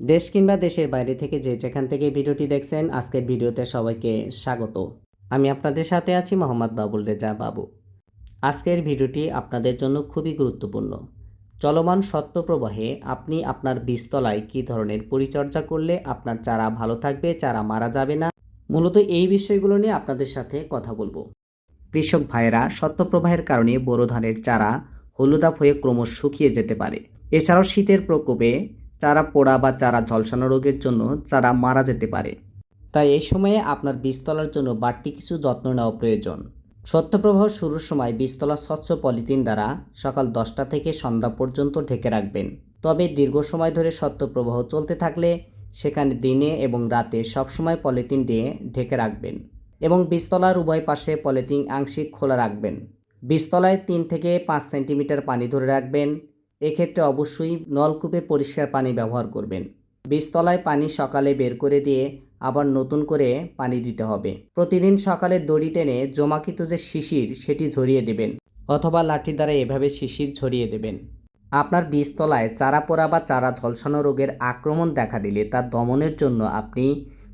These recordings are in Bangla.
দেশ কিংবা দেশের বাইরে থেকে যে যেখান থেকে ভিডিওটি দেখছেন, আজকের ভিডিওতে সবাইকে স্বাগত। আমি আপনাদের সাথে আছি মোহাম্মদ বাবুল রেজা বাবু। আজকের ভিডিওটি আপনাদের জন্য খুবই গুরুত্বপূর্ণ। চলমান সত্য প্রবাহে আপনি আপনার বীজতলায় কী ধরনের পরিচর্যা করলে আপনার চারা ভালো থাকবে, চারা মারা যাবে না? মূলত এই বিষয়গুলো নিয়ে আপনাদের সাথে কথা বলব। কৃষক ভাইয়েরা, সত্যপ্রবাহের কারণে বোরো ধানের চারা হলুদাভ হয়ে ক্রমশ শুকিয়ে যেতে পারে। এছাড়াও শীতের প্রকোপে চারা পোড়া বা চারা ঝলসানো রোগের জন্য চারা মারা যেতে পারে। তাই এই সময়ে আপনার বীজতলার জন্য বাড়তি কিছু যত্ন নেওয়া প্রয়োজন। সত্যপ্রবাহ শুরুর সময় বীজতলা স্বচ্ছ পলিথিন দ্বারা সকাল দশটা থেকে সন্ধ্যা পর্যন্ত ঢেকে রাখবেন। তবে দীর্ঘ সময় ধরে সত্যপ্রবাহ চলতে থাকলে সেখানে দিনে এবং রাতে সবসময় পলিথিন দিয়ে ঢেকে রাখবেন এবং বীজতলার উভয় পাশে পলিথিন আংশিক খোলা রাখবেন। বীজতলায় তিন থেকে পাঁচ সেন্টিমিটার পানি ধরে রাখবেন এক্ষেত্রে অবশ্যই নলকূপে পরিষ্কার পানি ব্যবহার করবেন। বীজতলায় পানি সকালে বের করে দিয়ে আবার নতুন করে পানি দিতে হবে। প্রতিদিন সকালে দড়ি টেনে জমাকৃত যে শিশির, সেটি ঝরিয়ে দেবেন অথবা লাঠি দ্বারা এভাবে শিশির ঝরিয়ে দেবেন। আপনার বীজতলায় চারা পোড়া বা চারা ঝলসানো রোগের আক্রমণ দেখা দিলে তা দমনের জন্য আপনি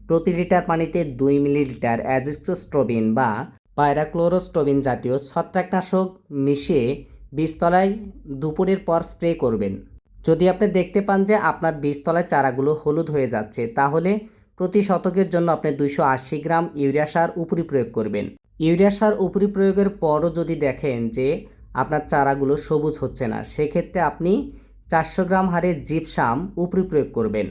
প্রতি লিটার পানিতে দুই মিলিলিটার অ্যাজিস্টোস্ট্রোবিন বা পায়রাক্লোরোস্ট্রোবিন জাতীয় ছত্রাকনাশক মিশিয়ে বীজতলায় দুপুরের পর স্প্রে করবেন। যদি আপনি দেখতে পান যে আপনার বীজতলায় চারাগুলো হলুদ হয়ে যাচ্ছে, তাহলে প্রতি শতকের জন্য আপনি দুইশো আশি গ্রাম ইউরিয়া সার উপরি প্রয়োগ করবেন। ইউরিয়া সার উপরি প্রয়োগের পরও যদি দেখেন যে আপনার চারাগুলো সবুজ হচ্ছে না, সেক্ষেত্রে আপনি চারশো গ্রাম হারে জিপসাম উপরি প্রয়োগ করবেন।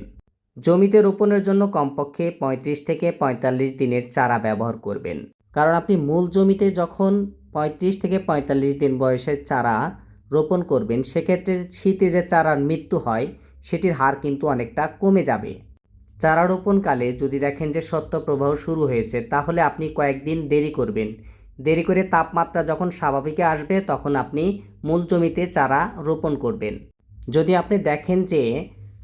জমিতে রোপণের জন্য কমপক্ষে পঁয়ত্রিশ থেকে পঁয়তাল্লিশ দিনের চারা ব্যবহার করবেন। কারণ আপনি মূল জমিতে যখন পঁয়ত্রিশ থেকে পঁয়তাল্লিশ দিন বয়সের চারা রোপণ করবেন। সেক্ষেত্রে শীতে যে চারার মৃত্যু হয়, সেটির হার কিন্তু অনেকটা কমে যাবে। চারা রোপণকালে যদি দেখেন যে সত্য প্রবাহ শুরু হয়েছে, তাহলে আপনি কয়েকদিন দেরি করবেন। দেরি করে তাপমাত্রা যখন স্বাভাবিকে আসবে, তখন আপনি মূল জমিতে চারা রোপণ করবেন। যদি আপনি দেখেন যে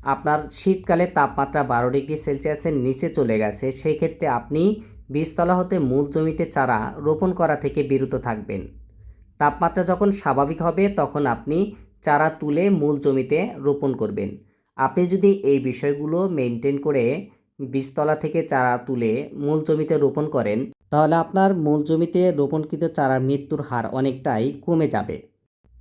আপনার শীতকালে তাপমাত্রা বারো ডিগ্রি সেলসিয়াসের নিচে চলে গেছে সেই ক্ষেত্রে আপনি বীজতলা হতে মূল জমিতে চারা রোপণ করা থেকে বিরত থাকবেন। তাপমাত্রা যখন স্বাভাবিক হবে, তখন আপনি চারা তুলে মূল জমিতে রোপণ করবেন। আপনি যদি এই বিষয়গুলো মেনটেন করে বীজতলা থেকে চারা তুলে মূল জমিতে রোপণ করেন, তাহলে আপনার মূল জমিতে রোপণকৃত চারার মৃত্যুর হার অনেকটাই কমে যাবে।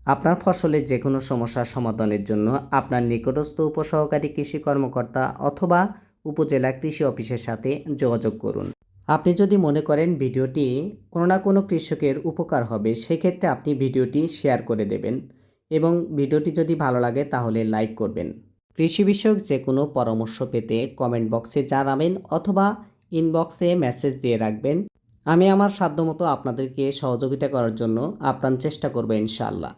আপনার ফসলের যে কোনো সমস্যার সমাধানের জন্য আপনার নিকটস্থ উপসহকারী কৃষি কর্মকর্তা অথবা উপজেলা কৃষি অফিসের সাথে যোগাযোগ করুন। আপনি যদি মনে করেন ভিডিওটি কোনো না কোনো কৃষকের উপকার হবে, সেক্ষেত্রে আপনি ভিডিওটি শেয়ার করে দেবেন এবং ভিডিওটি যদি ভালো লাগে তাহলে লাইক করবেন। কৃষি বিষয়ক যে কোনো পরামর্শ পেতে কমেন্ট বক্সে জানাবেন অথবা ইনবক্সে মেসেজ দিয়ে রাখবেন। আমি আমার সাধ্যমতো আপনাদেরকে সহযোগিতা করার জন্য আপ্রাণ চেষ্টা করব ইনশাআল্লাহ।